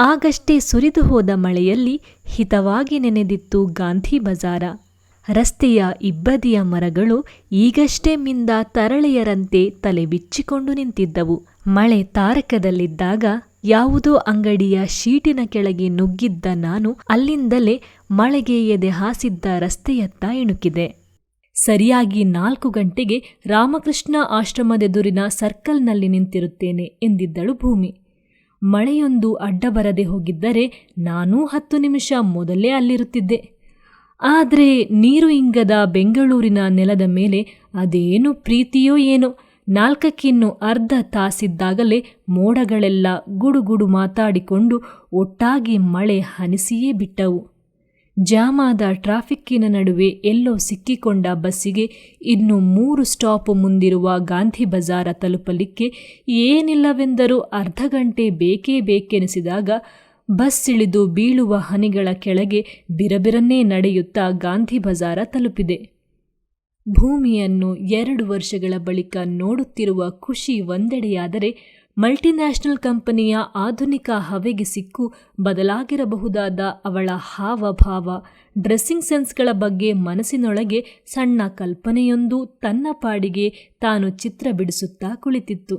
ಆಗಷ್ಟೇ ಸುರಿದು ಹೋದ ಮಳೆಯಲ್ಲಿ ಹಿತವಾಗಿ ನೆನೆದಿತ್ತು ಗಾಂಧಿ ಬಜಾರ. ರಸ್ತೆಯ ಇಬ್ಬದಿಯ ಮರಗಳು ಈಗಷ್ಟೇ ಮಿಂದ ತರಳೆಯರಂತೆ ತಲೆ ಬಿಚ್ಚಿಕೊಂಡು ನಿಂತಿದ್ದವು. ಮಳೆ ತಾರಕದಲ್ಲಿದ್ದಾಗ ಯಾವುದೋ ಅಂಗಡಿಯ ಶೀಟಿನ ಕೆಳಗೆ ನುಗ್ಗಿದ್ದ ನಾನು ಅಲ್ಲಿಂದಲೇ ಮಳೆಗೆ ಎದೆ ಹಾಸಿದ್ದ ರಸ್ತೆಯತ್ತ ಇಣುಕಿದೆ. ಸರಿಯಾಗಿ ನಾಲ್ಕು ಗಂಟೆಗೆ ರಾಮಕೃಷ್ಣ ಆಶ್ರಮದೆದುರಿನ ಸರ್ಕಲ್ನಲ್ಲಿ ನಿಂತಿರುತ್ತೇನೆ ಎಂದಿದ್ದಳು ಭೂಮಿ. ಮಳೆಯೊಂದು ಅಡ್ಡ ಬರದೆ ಹೋಗಿದ್ದರೆ ನಾನೂ ಹತ್ತು ನಿಮಿಷ ಮೊದಲೇ ಅಲ್ಲಿರುತ್ತಿದ್ದೆ. ಆದರೆ ನೀರು ಇಂಗದ ಬೆಂಗಳೂರಿನ ನೆಲದ ಮೇಲೆ ಅದೇನು ಪ್ರೀತಿಯೋ ಏನೋ. ನಾಲ್ಕಕ್ಕಿನ್ನು ಅರ್ಧ ತಾಸಿದ್ದಾಗಲೇ ಮೋಡಗಳೆಲ್ಲ ಗುಡುಗುಡು ಮಾತಾಡಿಕೊಂಡು ಒಟ್ಟಾಗಿ ಮಳೆ ಹನಿಸಿಯೇ ಬಿಟ್ಟವು. ಜಾಮಾದ ಟ್ರಾಫಿಕ್ಕಿನ ನಡುವೆ ಎಲ್ಲೋ ಸಿಕ್ಕಿಕೊಂಡ ಬಸ್ಸಿಗೆ ಇನ್ನು ಮೂರು ಸ್ಟಾಪ್ ಮುಂದಿರುವ ಗಾಂಧಿ ಬಜಾರ ತಲುಪಲಿಕ್ಕೆ ಏನಿಲ್ಲವೆಂದರೂ ಅರ್ಧ ಗಂಟೆ ಬೇಕೇ ಬೇಕೆನಿಸಿದಾಗ ಬಸ್ ಇಳಿದು ಬೀಳುವ ಹನಿಗಳ ಕೆಳಗೆ ಬಿರಬಿರನ್ನೇ ನಡೆಯುತ್ತಾ ಗಾಂಧಿ ಬಜಾರ ತಲುಪಿದೆ. ಭೂಮಿಯನ್ನು ಎರಡು ವರ್ಷಗಳ ಬಳಿಕ ನೋಡುತ್ತಿರುವ ಖುಷಿ ಒಂದೆಡೆಯಾದರೆ ಮಲ್ಟಿನ್ಯಾಷನಲ್ ಕಂಪನಿಯ ಆಧುನಿಕ ಹವೆಗೆ ಸಿಕ್ಕು ಬದಲಾಗಿರಬಹುದಾದ ಅವಳ ಹಾವಭಾವ. ಡ್ರೆಸ್ಸಿಂಗ್ ಸೆನ್ಸ್ಗಳ ಬಗ್ಗೆ ಮನಸ್ಸಿನೊಳಗೆ ಸಣ್ಣ ಕಲ್ಪನೆಯೊಂದು ತನ್ನ ಪಾಡಿಗೆ ತಾನು ಚಿತ್ರ ಬಿಡಿಸುತ್ತಾ ಕುಳಿತಿತ್ತು.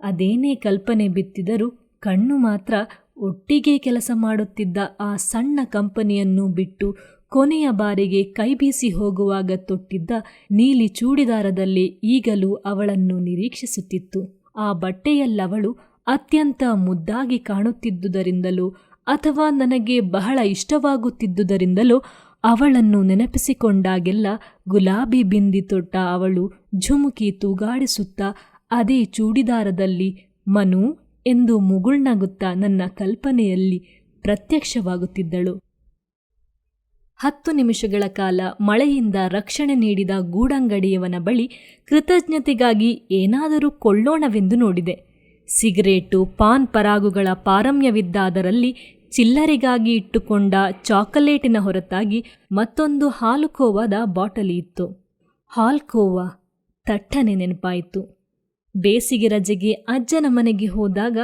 ಅದೇನೇ ಕಲ್ಪನೆ ಬಿತ್ತಿದರೂ ಕಣ್ಣು ಮಾತ್ರ ಒಟ್ಟಿಗೆ ಕೆಲಸ ಮಾಡುತ್ತಿದ್ದ ಆ ಸಣ್ಣ ಕಂಪನಿಯನ್ನು ಬಿಟ್ಟು ಕೊನೆಯ ಬಾರಿಗೆ ಕೈಬೀಸಿ ಹೋಗುವಾಗ ತೊಟ್ಟಿದ್ದ ನೀಲಿ ಚೂಡಿದಾರದಲ್ಲಿ ಈಗಲೂ ಅವಳನ್ನು ನಿರೀಕ್ಷಿಸುತ್ತಿತ್ತು. ಆ ಬಟ್ಟೆಯಲ್ಲವಳು ಅತ್ಯಂತ ಮುದ್ದಾಗಿ ಕಾಣುತ್ತಿದ್ದುದರಿಂದಲೋ ಅಥವಾ ನನಗೆ ಬಹಳ ಇಷ್ಟವಾಗುತ್ತಿದ್ದುದರಿಂದಲೋ ಅವಳನ್ನು ನೆನಪಿಸಿಕೊಂಡಾಗೆಲ್ಲ ಗುಲಾಬಿ ಬಿಂದಿ ತೊಟ್ಟ ಅವಳು ಝುಮುಕಿ ತೂಗಾಡಿಸುತ್ತಾ ಅದೇ ಚೂಡಿದಾರದಲ್ಲಿ, ಮನು ಎಂದು ಮುಗುಳ್ನಗುತ್ತಾ ನನ್ನ ಕಲ್ಪನೆಯಲ್ಲಿ ಪ್ರತ್ಯಕ್ಷವಾಗುತ್ತಿದ್ದಳು. ಹತ್ತು ನಿಮಿಷಗಳ ಕಾಲ ಮಳೆಯಿಂದ ರಕ್ಷಣೆ ನೀಡಿದ ಗೂಡಂಗಡಿಯವನ ಬಳಿ ಕೃತಜ್ಞತೆಗಾಗಿ ಏನಾದರೂ ಕೊಳ್ಳೋಣವೆಂದು ನೋಡಿದೆ. ಸಿಗರೇಟು, ಪಾನ್ ಪರಾಗುಗಳ ಪಾರಮ್ಯವಿದ್ದಾದರಲ್ಲಿ ಚಿಲ್ಲರೆಗಾಗಿ ಇಟ್ಟುಕೊಂಡ ಚಾಕೊಲೇಟಿನ ಹೊರತಾಗಿ ಮತ್ತೊಂದು ಹಾಲುಕೋವಾದ ಬಾಟಲಿ ಇತ್ತು. ಹಾಲ್ಕೋವಾ ತಟ್ಟನೆ ನೆನಪಾಯಿತು. ಬೇಸಿಗೆ ರಜೆಗೆ ಅಜ್ಜನ ಮನೆಗೆ ಹೋದಾಗ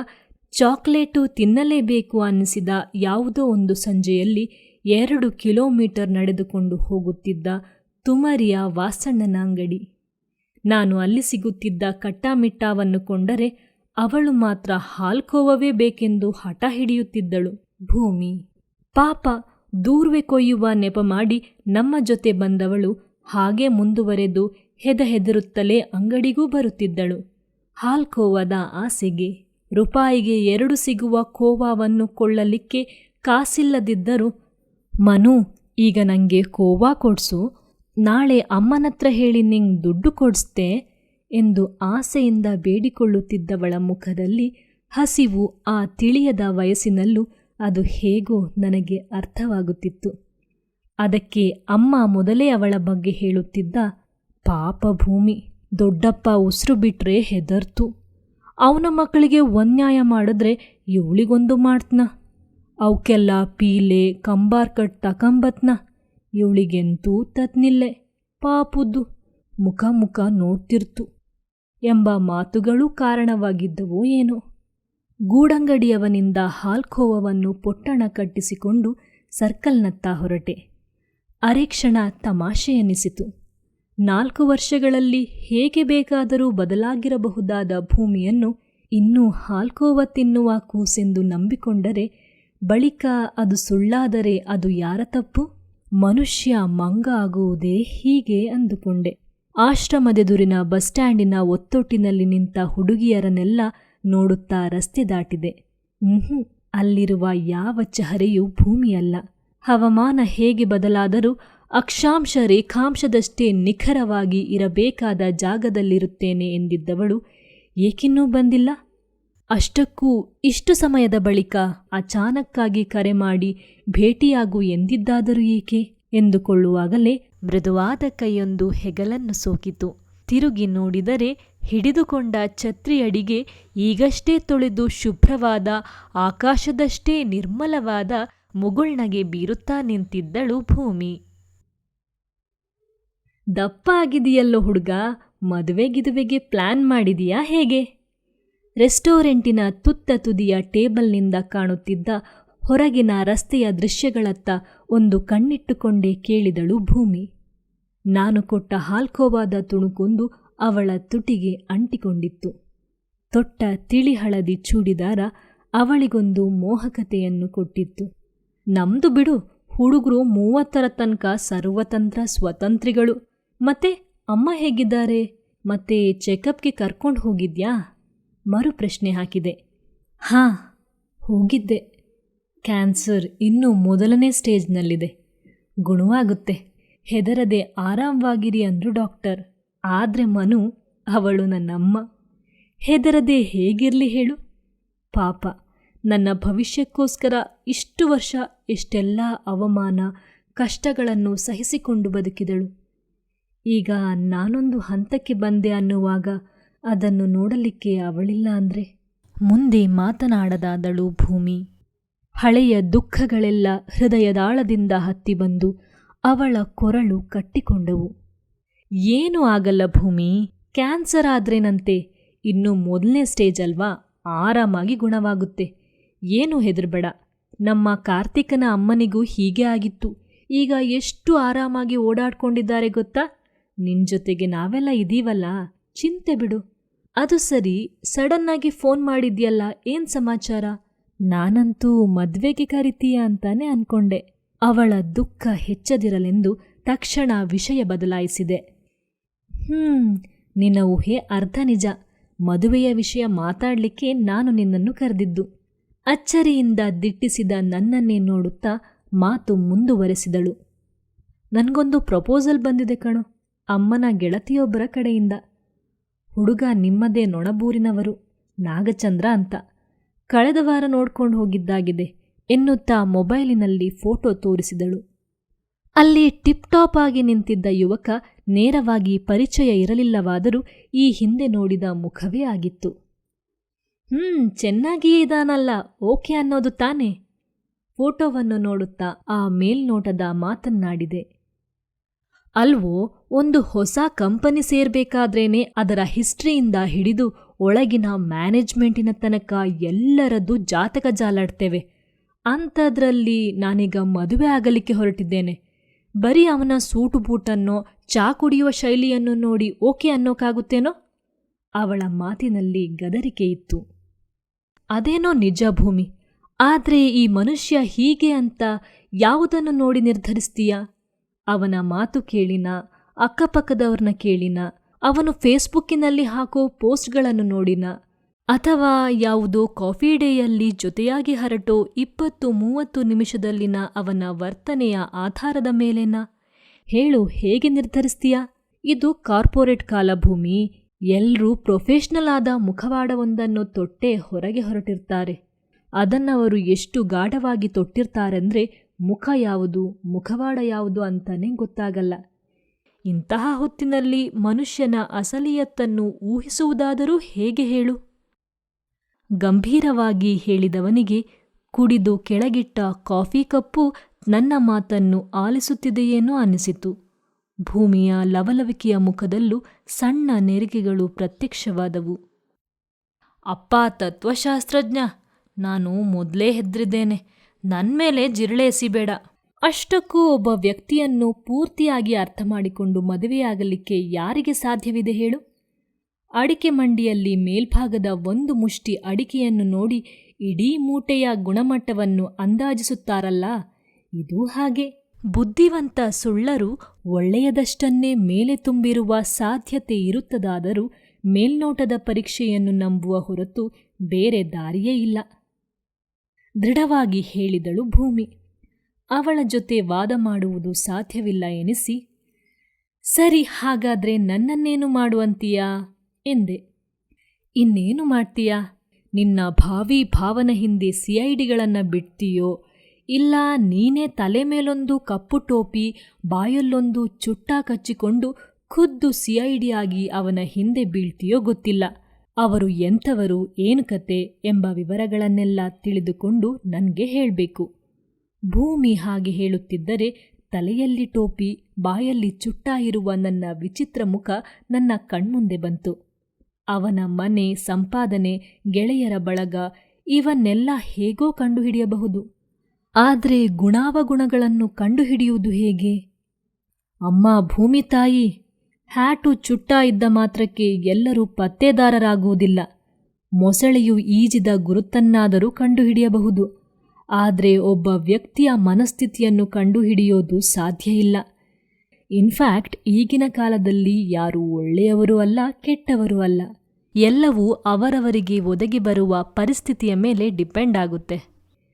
ಚಾಕ್ಲೇಟು ತಿನ್ನಲೇಬೇಕು ಅನ್ನಿಸಿದ ಯಾವುದೋ ಒಂದು ಸಂಜೆಯಲ್ಲಿ ಎರಡು ಕಿಲೋಮೀಟರ್ ನಡೆದುಕೊಂಡು ಹೋಗುತ್ತಿದ್ದ ತುಮರಿಯ ವಾಸಣ್ಣನ ಅಂಗಡಿ. ನಾನು ಅಲ್ಲಿ ಸಿಗುತ್ತಿದ್ದ ಕಟ್ಟಾಮಿಟ್ಟಾವನ್ನು ಕೊಂಡರೆ ಅವಳು ಮಾತ್ರ ಹಾಲ್ಕೋವವೇ ಬೇಕೆಂದು ಹಠ ಹಿಡಿಯುತ್ತಿದ್ದಳು. ಭೂಮಿ. ಪಾಪ, ದೂರ್ವೆ ಕೊಯ್ಯುವ ನೆಪ ಮಾಡಿ ನಮ್ಮ ಜೊತೆ ಬಂದವಳು ಹಾಗೆ ಮುಂದುವರೆದು ಹೆದ ಹೆದರುತ್ತಲೇ ಅಂಗಡಿಗೂ ಬರುತ್ತಿದ್ದಳು. ಹಾಲ್ಕೋವದ ಆಸೆಗೆ ರೂಪಾಯಿಗೆ ಎರಡು ಸಿಗುವ ಕೋವಾವನ್ನು ಕೊಳ್ಳಲಿಕ್ಕೆ ಕಾಸಿಲ್ಲದಿದ್ದರೂ ಮನು, ಈಗ ನನಗೆ ಕೋವಾ ಕೊಡ್ಸು, ನಾಳೆ ಅಮ್ಮನತ್ರ ಹೇಳಿ ನಿಂಗೆ ದುಡ್ಡು ಕೊಡಿಸ್ತೆ ಎಂದು ಆಸೆಯಿಂದ ಬೇಡಿಕೊಳ್ಳುತ್ತಿದ್ದವಳ ಮುಖದಲ್ಲಿ ಹಸಿವು ಆ ತಿಳಿಯದ ವಯಸ್ಸಿನಲ್ಲೂ ಅದು ಹೇಗೋ ನನಗೆ ಅರ್ಥವಾಗುತ್ತಿತ್ತು. ಅದಕ್ಕೆ ಅಮ್ಮ ಮೊದಲೇ ಅವಳ ಬಗ್ಗೆ ಹೇಳುತ್ತಿದ್ದ ಪಾಪ ಭೂಮಿ, ದೊಡ್ಡಪ್ಪ ಉಸಿರು ಬಿಟ್ರೆ ಹೆದರ್ತು. ಅವನ ಮಕ್ಕಳಿಗೆ ಒನ್ಯಾಯ ಮಾಡಿದ್ರೆ ಇವಳಿಗೊಂದು ಮಾಡ್ತನ. ಅವಕ್ಕೆಲ್ಲ ಪೀಲೆ, ಕಂಬಾರ್ ಕಟ್ ತಕಂಬತ್ನ ಇವಳಿಗೆಂತೂ ತತ್ನಿಲ್ಲೆ. ಪಾಪುದ್ದು ಮುಖ ಮುಖ ನೋಡ್ತಿರ್ತು. ಎಂಬ ಮಾತುಗಳು ಕಾರಣವಾಗಿದ್ದವೋ ಏನೋ. ಗೂಡಂಗಡಿಯವನಿಂದ ಹಾಲ್ಕೋವವನ್ನು ಪೊಟ್ಟಣ ಕಟ್ಟಿಸಿಕೊಂಡು ಸರ್ಕಲ್ನತ್ತ ಹೊರಟೆ. ಅರೆಕ್ಷಣ ತಮಾಷೆ ಎನಿಸಿತು ನಾಲ್ಕು ವರ್ಷಗಳಲ್ಲಿ ಹೇಗೆ ಬೇಕಾದರೂ ಬದಲಾಗಿರಬಹುದಾದ ಭೂಮಿಯನ್ನು ಇನ್ನೂ ಹಾಲ್ಕೋವ ತಿನ್ನುವ ಕೂಸೆಂದು ನಂಬಿಕೊಂಡರೆ ಬಳಿಕ ಅದು ಸುಳ್ಳಾದರೆ ಅದು ಯಾರ ತಪ್ಪು? ಮನುಷ್ಯ ಮಂಗ ಆಗುವುದೇ ಹೀಗೆ ಅಂದುಕೊಂಡೆ. ಆಶ್ರಮದೆದುರಿನ ಬಸ್ ಸ್ಟ್ಯಾಂಡಿನ ಒತ್ತೊಟ್ಟಿನಲ್ಲಿ ನಿಂತ ಹುಡುಗಿಯರನ್ನೆಲ್ಲ ನೋಡುತ್ತಾ ರಸ್ತೆ ದಾಟಿದೆ. ಹ್ಞೂ ಅಲ್ಲಿರುವ ಯಾವ ಚಹರೆಯೂ ಭೂಮಿಯಲ್ಲ. ಹವಾಮಾನ ಹೇಗೆ ಬದಲಾದರೂ ಅಕ್ಷಾಂಶ ರೇಖಾಂಶದಷ್ಟೇ ನಿಖರವಾಗಿ ಇರಬೇಕಾದ ಜಾಗದಲ್ಲಿರುತ್ತೇನೆ ಎಂದಿದ್ದವಳು, ಏಕಿನ್ನೂ ಬಂದಿಲ್ಲ. ಅಷ್ಟಕ್ಕೂ ಇಷ್ಟು ಸಮಯದ ಬಳಿಕ ಅಚಾನಕ್ಕಾಗಿ ಕರೆ ಮಾಡಿ ಭೇಟಿಯಾಗು ಎಂದಿದ್ದಾದರೂ ಏಕೆ? ಎಂದುಕೊಳ್ಳುವಾಗಲೇ ಮೃದುವಾದ ಕೈಯೊಂದು ಹೆಗಲನ್ನು ಸೋಕಿತು. ತಿರುಗಿ ನೋಡಿದರೆ ಹಿಡಿದುಕೊಂಡ ಛತ್ರಿಯಡಿಗೆ ಈಗಷ್ಟೇ ತೊಳೆದು ಶುಭ್ರವಾದ, ಆಕಾಶದಷ್ಟೇ ನಿರ್ಮಲವಾದ ಮುಗುಳ್ನಗೆ ಬೀರುತ್ತಾ ನಿಂತಿದ್ದಳು ಭೂಮಿ. ದಪ್ಪ ಆಗಿದೆಯಲ್ಲೋ ಹುಡುಗ, ಮದುವೆ ಗಿದುವೆಗೆ ಪ್ಲಾನ್ ಮಾಡಿದೀಯಾ ಹೇಗೆ? ರೆಸ್ಟೋರೆಂಟಿನ ತುತ್ತ ತುದಿಯ ಟೇಬಲ್ನಿಂದ ಕಾಣುತ್ತಿದ್ದ ಹೊರಗಿನ ರಸ್ತೆಯ ದೃಶ್ಯಗಳತ್ತ ಒಂದು ಕಣ್ಣಿಟ್ಟುಕೊಂಡೇ ಕೇಳಿದಳು ಭೂಮಿ. ನಾನು ಕೊಟ್ಟ ಹಾಲ್ಕೋವಾದ ತುಣುಕೊಂದು ಅವಳ ತುಟಿಗೆ ಅಂಟಿಕೊಂಡಿತ್ತು. ತೊಟ್ಟ ತಿಳಿಹಳದಿ ಚೂಡಿದಾರ ಅವಳಿಗೊಂದು ಮೋಹಕತೆಯನ್ನು ಕೊಟ್ಟಿತ್ತು. ನಮ್ದು ಬಿಡು, ಹುಡುಗರು ಮೂವತ್ತರ ತನಕ ಸರ್ವತಂತ್ರ ಸ್ವತಂತ್ರಿಗಳು. ಮತ್ತೆ ಅಮ್ಮ ಹೇಗಿದ್ದಾರೆ? ಮತ್ತೆ ಚೆಕಪ್ಗೆ ಕರ್ಕೊಂಡು ಹೋಗಿದ್ಯಾ? ಮರು ಪ್ರಶ್ನೆ ಹಾಕಿದೆ. ಹಾ. ಹೋಗಿದ್ದೆ. ಕ್ಯಾನ್ಸರ್ ಇನ್ನೂ ಮೊದಲನೇ ಸ್ಟೇಜ್ನಲ್ಲಿದೆ. ಗುಣವಾಗುತ್ತೆ. ಹೆದರದೆ ಆರಾಮವಾಗಿರಿ ಅಂದರು ಡಾಕ್ಟರ್. ಆದರೆ ಮನು ಅವಳು ನನ್ನಮ್ಮ. ಹೆದರದೆ ಹೇಗಿರಲಿ ಹೇಳು. ಪಾಪ ನನ್ನ ಭವಿಷ್ಯಕ್ಕೋಸ್ಕರ ಇಷ್ಟು ವರ್ಷ ಎಷ್ಟೆಲ್ಲ ಅವಮಾನ ಕಷ್ಟಗಳನ್ನು ಸಹಿಸಿಕೊಂಡು ಬದುಕಿದಳು. ಈಗ ನಾನೊಂದು ಹಂತಕ್ಕೆ ಬಂದೆ ಅನ್ನುವಾಗ ಅದನ್ನು ನೋಡಲಿಕ್ಕೆ ಅವಳಿಲ್ಲ ಅಂದ್ರೆ? ಮುಂದೆ ಮಾತನಾಡದಾದಳು ಭೂಮಿ. ಹಳೆಯ ದುಃಖಗಳೆಲ್ಲ ಹೃದಯದಾಳದಿಂದ ಹತ್ತಿ ಬಂದು ಅವಳ ಕೊರಳು ಕಟ್ಟಿಕೊಂಡವು. ಏನೂ ಆಗಲ್ಲ ಭೂಮಿ, ಕ್ಯಾನ್ಸರ್ ಆದ್ರೇನಂತೆ? ಇನ್ನು ಮೊದಲನೇ ಸ್ಟೇಜ್ ಅಲ್ವಾ? ಆರಾಮಾಗಿ ಗುಣವಾಗುತ್ತೆ. ಏನು ಹೆದರ್ಬೇಡ. ನಮ್ಮ ಕಾರ್ತಿಕನ ಅಮ್ಮನಿಗೂ ಹೀಗೆ ಆಗಿತ್ತು. ಈಗ ಎಷ್ಟು ಆರಾಮಾಗಿ ಓಡಾಡ್ಕೊಂಡಿದ್ದಾರೆ ಗೊತ್ತಾ? ನಿನ್ನ ಜೊತೆಗೆ ನಾವೆಲ್ಲ ಇದೀವಲ್ಲ. ಚಿಂತೆ ಬಿಡು. ಅದು ಸರಿ, ಸಡನ್ನಾಗಿ ಫೋನ್ ಮಾಡಿದ್ಯಲ್ಲ, ಏನ್ ಸಮಾಚಾರ? ನಾನಂತೂ ಮದ್ವೆಗೆ ಕರಿತೀಯ ಅಂತಾನೆ ಅನ್ಕೊಂಡೆ. ಅವಳ ದುಃಖ ಹೆಚ್ಚದಿರಲೆಂದು ತಕ್ಷಣ ವಿಷಯ ಬದಲಾಯಿಸಿದೆ. ಹ್ಮ್, ನಿನ್ನ ಊಹೆ ಅರ್ಧ ನಿಜ. ಮದುವೆಯ ವಿಷಯ ಮಾತಾಡ್ಲಿಕ್ಕೆ ನಾನು ನಿನ್ನನ್ನು ಕರೆದಿದ್ದು. ಅಚ್ಚರಿಯಿಂದ ದಿಟ್ಟಿಸಿದ ನನ್ನನ್ನೇ ನೋಡುತ್ತಾ ಮಾತು ಮುಂದುವರೆಸಿದಳು. ನನಗೊಂದು ಪ್ರಪೋಸಲ್ ಬಂದಿದೆ ಕಣು. ಅಮ್ಮನ ಗೆಳತಿಯೊಬ್ಬರ ಕಡೆಯಿಂದ. ಹುಡುಗ ನಿಮ್ಮದೇ ನೊಣಬೂರಿನವರು. ನಾಗಚಂದ್ರ ಅಂತ. ಕಳೆದ ವಾರ ನೋಡ್ಕೊಂಡು ಹೋಗಿದ್ದಾಗಿದೆ. ಎನ್ನುತ್ತಾ ಮೊಬೈಲಿನಲ್ಲಿ ಫೋಟೋ ತೋರಿಸಿದಳು. ಅಲ್ಲಿ ಟಿಪ್ ಟಾಪ್ ಆಗಿ ನಿಂತಿದ್ದ ಯುವಕ ನೇರವಾಗಿ ಪರಿಚಯ ಇರಲಿಲ್ಲವಾದರೂ ಈ ಹಿಂದೆ ನೋಡಿದ ಮುಖವೇ ಆಗಿತ್ತು. ಹ್ಮ್, ಚೆನ್ನಾಗಿಯೇ ಇದಾನಲ್ಲ, ಓಕೆ ಅನ್ನೋದು ತಾನೇ. ಫೋಟೋವನ್ನು ನೋಡುತ್ತಾ ಆ ಮೇಲ್ನೋಟದ ಮಾತನ್ನಾಡಿದೆ. ಅಲ್ವೋ, ಒಂದು ಹೊಸ ಕಂಪನಿ ಸೇರ್ಬೇಕಾದ್ರೇನೆ ಅದರ ಹಿಸ್ಟ್ರಿಯಿಂದ ಹಿಡಿದು ಒಳಗಿನ ಮ್ಯಾನೇಜ್ಮೆಂಟಿನ ತನಕ ಎಲ್ಲರದ್ದು ಜಾತಕ ಜಾಲಾಡ್ತೇವೆ. ಅಂಥದ್ರಲ್ಲಿ ನಾನೀಗ ಮದುವೆ ಆಗಲಿಕ್ಕೆ ಹೊರಟಿದ್ದೇನೆ. ಬರೀ ಅವನ ಸೂಟು ಬೂಟನ್ನೋ, ಚಾ ಕುಡಿಯುವ ಶೈಲಿಯನ್ನು ನೋಡಿ ಓಕೆ ಅನ್ನೋಕ್ಕಾಗುತ್ತೇನೋ ಅವಳ ಮಾತಿನಲ್ಲಿ ಗದರಿಕೆ ಇತ್ತು. ಅದೇನೋ ನಿಜ ಭೂಮಿ. ಆದರೆ ಈ ಮನುಷ್ಯ ಹೀಗೆ ಅಂತ ಯಾವುದನ್ನು ನೋಡಿ ನಿರ್ಧರಿಸ್ತೀಯಾ? ಅವನ ಮಾತು ಕೇಳಿನ ಅಕ್ಕಪಕ್ಕದವ್ರನ್ನ ಕೇಳಿನ, ಅವನು ಫೇಸ್ಬುಕ್ಕಿನಲ್ಲಿ ಹಾಕೋ ಪೋಸ್ಟ್ಗಳನ್ನು ನೋಡಿನ, ಅಥವಾ ಯಾವುದೋ ಕಾಫಿ ಡೇಯಲ್ಲಿ ಜೊತೆಯಾಗಿ ಹರಟೋ ಇಪ್ಪತ್ತು ಮೂವತ್ತು ನಿಮಿಷದಲ್ಲಿನ ಅವನ ವರ್ತನೆಯ ಆಧಾರದ ಮೇಲೆನ? ಹೇಳು, ಹೇಗೆ ನಿರ್ಧರಿಸ್ತೀಯಾ? ಇದು ಕಾರ್ಪೊರೇಟ್ ಕಾಲಭೂಮಿ ಎಲ್ಲರೂ ಪ್ರೊಫೆಷ್ನಲ್ ಆದ ಮುಖವಾಡವೊಂದನ್ನು ತೊಟ್ಟೆ ಹೊರಗೆ ಹೊರಟಿರ್ತಾರೆ. ಅದನ್ನವರು ಎಷ್ಟು ಗಾಢವಾಗಿ ತೊಟ್ಟಿರ್ತಾರೆಂದ್ರೆ ಮುಖ ಯಾವುದು, ಮುಖವಾಡ ಯಾವುದು ಅಂತಾನೆ ಗೊತ್ತಾಗಲ್ಲ. ಇಂತಹ ಹೊತ್ತಿನಲ್ಲಿ ಮನುಷ್ಯನ ಅಸಲಿಯತ್ತನ್ನು ಊಹಿಸುವುದಾದರೂ ಹೇಗೆ ಹೇಳು? ಗಂಭೀರವಾಗಿ ಹೇಳಿದವನಿಗೆ ಕುಡಿದು ಕೆಳಗಿಟ್ಟ ಕಾಫಿ ಕಪ್ಪು ನನ್ನ ಮಾತನ್ನು ಆಲಿಸುತ್ತಿದೆಯೇನೋ ಅನಿಸಿತು ಭೂಮಿಯ ಲವಲವಿಕೆಯ ಮುಖದಲ್ಲೂ ಸಣ್ಣ ನೆರಿಗೆಗಳು ಪ್ರತ್ಯಕ್ಷವಾದವು. ಅಪ್ಪ ತತ್ವಶಾಸ್ತ್ರಜ್ಞ, ನಾನು ಮೊದಲೇ ಹೆದ್ರಿದ್ದೇನೆ. ನನ್ಮೇಲೆ ಜಿರಳೆ ಎಸಿಬೇಡ. ಅಷ್ಟಕ್ಕೂ ಒಬ್ಬ ವ್ಯಕ್ತಿಯನ್ನು ಪೂರ್ತಿಯಾಗಿ ಅರ್ಥ ಮಾಡಿಕೊಂಡು ಮದುವೆಯಾಗಲಿಕ್ಕೆ ಯಾರಿಗೆ ಸಾಧ್ಯವಿದೆ ಹೇಳು? ಅಡಿಕೆ ಮಂಡಿಯಲ್ಲಿ ಮೇಲ್ಭಾಗದ ಒಂದು ಮುಷ್ಟಿ ಅಡಿಕೆಯನ್ನು ನೋಡಿ ಇಡೀ ಮೂಟೆಯ ಗುಣಮಟ್ಟವನ್ನು ಅಂದಾಜಿಸುತ್ತಾರಲ್ಲ? ಇದು ಹಾಗೆ. ಬುದ್ಧಿವಂತ ಸುಳ್ಳರು ಒಳ್ಳೆಯದಷ್ಟನ್ನೇ ಮೇಲೆ ತುಂಬಿರುವ ಸಾಧ್ಯತೆ ಇರುತ್ತದಾದರೂ ಮೇಲ್ನೋಟದ ಪರೀಕ್ಷೆಯನ್ನು ನಂಬುವ ಹೊರತು ಬೇರೆ ದಾರಿಯೇ ಇಲ್ಲ. ದೃಢವಾಗಿ ಹೇಳಿದಳು ಭೂಮಿ. ಅವಳ ಜೊತೆ ವಾದ ಮಾಡುವುದು ಸಾಧ್ಯವಿಲ್ಲ ಎನಿಸಿ, ಸರಿ ಹಾಗಾದ್ರೆ ನನ್ನನ್ನೇನು ಮಾಡುವಂತೀಯಾ? ಎಂದೆ. ಇನ್ನೇನು ಮಾಡ್ತೀಯಾ? ನಿನ್ನ ಭಾವಿ ಭಾವನ ಹಿಂದೆ ಸಿಐಡಿಗಳನ್ನ ಬಿಡ್ತೀಯೋ? ಇಲ್ಲ ನೀನೇ ತಲೆ ಮೇಲೊಂದು ಕಪ್ಪು ಟೋಪಿ, ಬಾಯಲ್ಲೊಂದು ಚುಟ್ಟ ಕಚ್ಚಿಕೊಂಡು ಖುದ್ದು ಆಗಿ ಅವನ ಹಿಂದೆ ಬೀಳ್ತೀಯೋ ಗೊತ್ತಿಲ್ಲ. ಅವರು ಎಂಥವರು ಏನು ಕತೆ ಎಂಬ ವಿವರಗಳನ್ನೆಲ್ಲ ತಿಳಿದುಕೊಂಡು ನನಗೆ ಹೇಳಬೇಕು. ಭೂಮಿ ಹಾಗೆ ಹೇಳುತ್ತಿದ್ದರೆ ತಲೆಯಲ್ಲಿ ಟೋಪಿ, ಬಾಯಲ್ಲಿ ಚುಟ್ಟ ಇರುವ ನನ್ನ ವಿಚಿತ್ರ ಮುಖ ನನ್ನ ಕಣ್ಮುಂದೆ ಬಂತು. ಅವನ ಮನೆ, ಸಂಪಾದನೆ, ಗೆಳೆಯರ ಬಳಗ ಇವನ್ನೆಲ್ಲ ಹೇಗೋ ಕಂಡುಹಿಡಿಯಬಹುದು. ಆದರೆ ಗುಣಾವಗುಣಗಳನ್ನು ಕಂಡುಹಿಡಿಯುವುದು ಹೇಗೆ? ಅಮ್ಮ ಭೂಮಿ ತಾಯಿ ಹ್ಯಾಟು ಚುಟ್ಟ ಇದ್ದ ಮಾತ್ರಕ್ಕೆ ಎಲ್ಲರೂ ಪತ್ತೆದಾರರಾಗುವುದಿಲ್ಲ. ಮೊಸಳೆಯು ಈಜಿದ ಗುರುತನ್ನಾದರೂ ಕಂಡುಹಿಡಿಯಬಹುದು. ಆದರೆ ಒಬ್ಬ ವ್ಯಕ್ತಿಯ ಮನಸ್ಥಿತಿಯನ್ನು ಕಂಡುಹಿಡಿಯೋದು ಸಾಧ್ಯ ಇಲ್ಲ. ಇನ್ಫ್ಯಾಕ್ಟ್ ಈಗಿನ ಕಾಲದಲ್ಲಿ ಯಾರೂ ಒಳ್ಳೆಯವರೂ ಅಲ್ಲ, ಕೆಟ್ಟವರೂ ಅಲ್ಲ. ಎಲ್ಲವೂ ಅವರವರಿಗೆ ಒದಗಿ ಬರುವ ಪರಿಸ್ಥಿತಿಯ ಮೇಲೆ ಡಿಪೆಂಡ್ ಆಗುತ್ತೆ.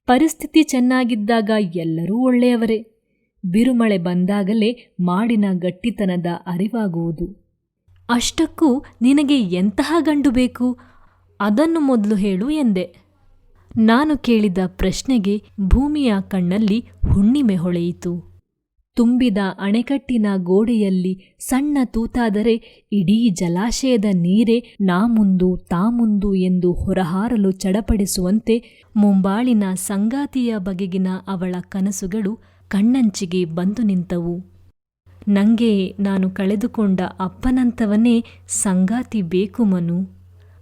ಪರಿಸ್ಥಿತಿ ಚೆನ್ನಾಗಿದ್ದಾಗ ಎಲ್ಲರೂ ಒಳ್ಳೆಯವರೇ. ಬಿರುಮಳೆ ಬಂದಾಗಲೇ ಮಾಡಿನ ಗಟ್ಟಿತನದ ಅರಿವಾಗುವುದು. ಅಷ್ಟಕ್ಕೂ ನಿನಗೆ ಎಂತಹ ಗಂಡು ಬೇಕು? ಅದನ್ನು ಮೊದಲು ಹೇಳು ಎಂದೆ. ನಾನು ಕೇಳಿದ ಪ್ರಶ್ನೆಗೆ ಭೂಮಿಯ ಕಣ್ಣಲ್ಲಿ ಹುಣ್ಣಿಮೆ ಹೊಳೆಯಿತು. ತುಂಬಿದ ಅಣೆಕಟ್ಟಿನ ಗೋಡೆಯಲ್ಲಿ ಸಣ್ಣ ತೂತಾದರೆ ಇಡೀ ಜಲಾಶಯದ ನೀರೇ ನಾ ಮುಂದು ತಾ ಮುಂದು ಎಂದು ಹೊರಹಾರಲು ಚಡಪಡಿಸುವಂತೆ ಮುಂಬಾಳಿನ ಸಂಗಾತಿಯ ಬಗೆಗಿನ ಅವಳ ಕನಸುಗಳು ಕಣ್ಣಂಚಿಗೆ ಬಂದು ನಿಂತವು. ನಂಗೆ ನಾನು ಕಳೆದುಕೊಂಡ ಅಪ್ಪನಂತವನೇ ಸಂಗಾತಿ ಬೇಕು ಮನು.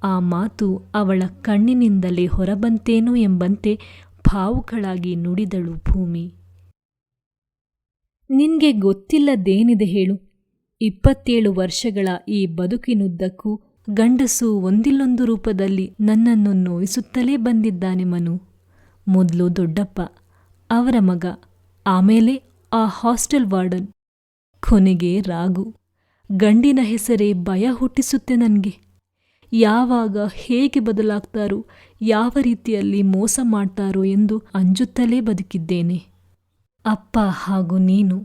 ಆ ಮಾತು ಅವಳ ಕಣ್ಣಿನಿಂದಲೇ ಹೊರಬಂತೇನೋ ಎಂಬಂತೆ ಭಾವುಕಳಾಗಿ ನುಡಿದಳು ಭೂಮಿ. ನಿನ್ಗೆ ಗೊತ್ತಿಲ್ಲದೇನಿದೆ ಹೇಳು. ಇಪ್ಪತ್ತೇಳು ವರ್ಷಗಳ ಈ ಬದುಕಿನುದ್ದಕ್ಕೂ ಗಂಡಸು ಒಂದಿಲ್ಲೊಂದು ರೂಪದಲ್ಲಿ ನನ್ನನ್ನು ನೋಯಿಸುತ್ತಲೇ ಬಂದಿದ್ದಾನೆ ಮನು. ಮೊದಲು ದೊಡ್ಡಪ್ಪ, ಅವರ ಮಗ ಆಮೇಲೆ ಆ ಹಾಸ್ಟೆಲ್ ವಾರ್ಡನ್ ಕೊನೆಗೆ ರಾಗು, ಗಂಡಿನ ಹೆಸರೇ ಭಯ ಹುಟ್ಟಿಸುತ್ತೆ ನನಗೆ. ಯಾವಾಗ ಹೇಗೆ ಬದಲಾಗ್ತಾರೋ, ಯಾವ ರೀತಿಯಲ್ಲಿ ಮೋಸ ಮಾಡ್ತಾರೋ ಎಂದು ಅಂಜುತ್ತಲೇ ಬದುಕಿದ್ದೇನೆ. ಅಪ್ಪ ಹಾಗೂ ನೀನು,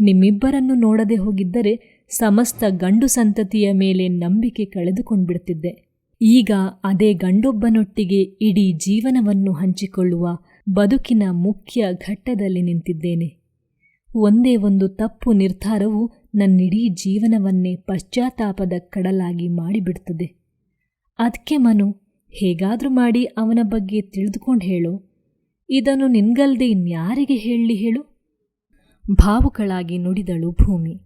ನಿಮ್ಮಿಬ್ಬರನ್ನು ನೋಡದೆ ಹೋಗಿದ್ದರೆ ಸಮಸ್ತ ಗಂಡು ಸಂತತಿಯ ಮೇಲೆ ನಂಬಿಕೆ ಕಳೆದುಕೊಂಡ್ಬಿಡ್ತಿದ್ದೆ. ಈಗ ಅದೇ ಗಂಡೊಬ್ಬನೊಟ್ಟಿಗೆ ಇಡೀ ಜೀವನವನ್ನು ಹಂಚಿಕೊಳ್ಳುವ ಬದುಕಿನ ಮುಖ್ಯ ಘಟ್ಟದಲ್ಲಿ ನಿಂತಿದ್ದೇನೆ. ಒಂದೇ ಒಂದು ತಪ್ಪು ನಿರ್ಧಾರವು ನನ್ನಿಡೀ ಜೀವನವನ್ನೇ ಪಶ್ಚಾತ್ತಾಪದ ಕಡಲಾಗಿ ಮಾಡಿಬಿಡ್ತದೆ. ಅದಕ್ಕೆ ಮನು, ಹೇಗಾದರೂ ಮಾಡಿ ಅವನ ಬಗ್ಗೆ ತಿಳಿದುಕೊಂಡು ಹೇಳು. ಇದನ್ನು ನಿನ್ಗಲ್ದೆ ಇನ್ಯಾರಿಗೆ ಹೇಳಲಿ ಹೇಳು? ಭಾವುಕಳಾಗಿ ನುಡಿದಳು ಭೂಮಿ.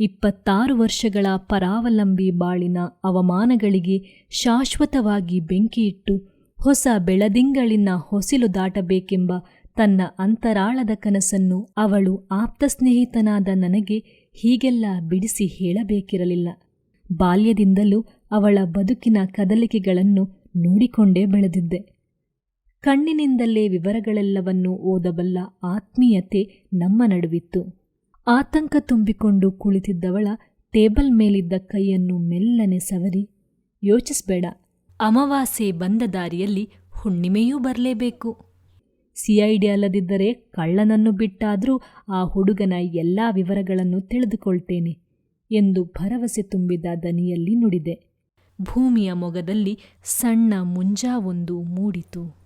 ಇಪ್ಪತ್ತಾರು ವರ್ಷಗಳ ಪರಾವಲಂಬಿ ಬಾಳಿನ ಅವಮಾನಗಳಿಗೆ ಶಾಶ್ವತವಾಗಿ ಬೆಂಕಿಯಿಟ್ಟು ಹೊಸ ಬೆಳದಿಂಗಳಿನ ಹೊಸಿಲು ದಾಟಬೇಕೆಂಬ ತನ್ನ ಅಂತರಾಳದ ಕನಸನ್ನು ಅವಳು ಆಪ್ತ ಸ್ನೇಹಿತನಾದ ನನಗೆ ಹೀಗೆಲ್ಲ ಬಿಡಿಸಿ ಹೇಳಬೇಕಿರಲಿಲ್ಲ. ಬಾಲ್ಯದಿಂದಲೂ ಅವಳ ಬದುಕಿನ ಕದಲಿಕೆಗಳನ್ನು ನೋಡಿಕೊಂಡೇ ಬೆಳೆದಿದ್ದೆ. ಕಣ್ಣಿನಿಂದಲೇ ವಿವರಗಳೆಲ್ಲವನ್ನೂ ಓದಬಲ್ಲ ಆತ್ಮೀಯತೆ ನಮ್ಮ ನಡುವಿತ್ತು. ಆತಂಕ ತುಂಬಿಕೊಂಡು ಕುಳಿತಿದ್ದವಳ ಟೇಬಲ್ ಮೇಲಿದ್ದ ಕೈಯನ್ನು ಮೆಲ್ಲನೆ ಸವರಿ, ಯೋಚಿಸ್ಬೇಡ. ಅಮಾವಾಸ್ಯೆ ಬಂದ ದಾರಿಯಲ್ಲಿ ಹುಣ್ಣಿಮೆಯೂ ಬರಲೇಬೇಕು. ಸಿಐಡಿ ಅಲ್ಲದಿದ್ದರೆ ಕಳ್ಳನನ್ನು ಬಿಟ್ಟಾದರೂ ಆ ಹುಡುಗನ ಎಲ್ಲ ವಿವರಗಳನ್ನು ತಿಳಿದುಕೊಳ್ತೇನೆ ಎಂದು ಭರವಸೆ ತುಂಬಿದ ದನಿಯಲ್ಲಿ ನುಡಿದೆ. ಭೂಮಿಯ ಮೊಗದಲ್ಲಿ ಸಣ್ಣ ಮುಂಜಾವೊಂದು ಮೂಡಿತು.